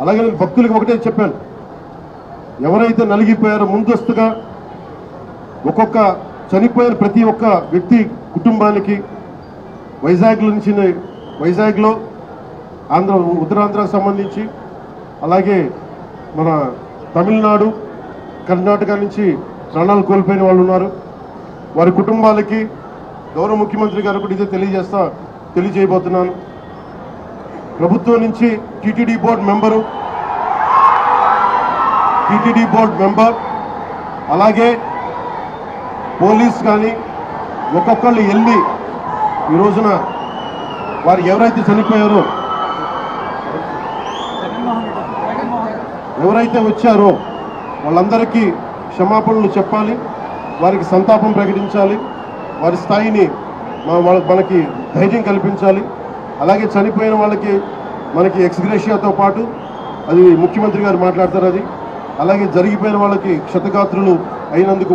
అలాగే నేను భక్తులకు ఒకటే చెప్పాను. ఎవరైతే నలిగిపోయారో ముందస్తుగా ఒక్కొక్క చనిపోయిన ప్రతి ఒక్క వ్యక్తి కుటుంబానికి వైజాగ్ నుంచి వైజాగ్లో ఆంధ్ర ఉత్తరాంధ్రకు సంబంధించి అలాగే మన తమిళనాడు కర్ణాటక నుంచి ప్రాణాలు కోల్పోయిన వాళ్ళు ఉన్నారు. వారి కుటుంబాలకి గౌరవ ముఖ్యమంత్రి గారు కూడా ఇదే తెలియజేస్తా తెలియజేయబోతున్నాను. ప్రభుత్వం నుంచి TTD board member TTD board member అలాగే పోలీస్ కానీ ఒక్కొక్కళ్ళు వెళ్ళి ఈ రోజున వారు ఎవరైతే చనిపోయారో ఎవరైతే వచ్చారో వాళ్ళందరికీ క్షమాపణలు చెప్పాలి వారికి సంతాపం ప్రకటించాలి వారి స్థాయిని వాళ్ళ- మనకి ధైర్యం కల్పించాలి. అలాగే చనిపోయిన వాళ్ళకి మనకి ఎక్స్గ్రేషియాతో పాటు అది ముఖ్యమంత్రి గారు మాట్లాడతారు అది. అలాగే జరిగిపోయిన వాళ్ళకి క్షతగాత్రులు అయినందుకు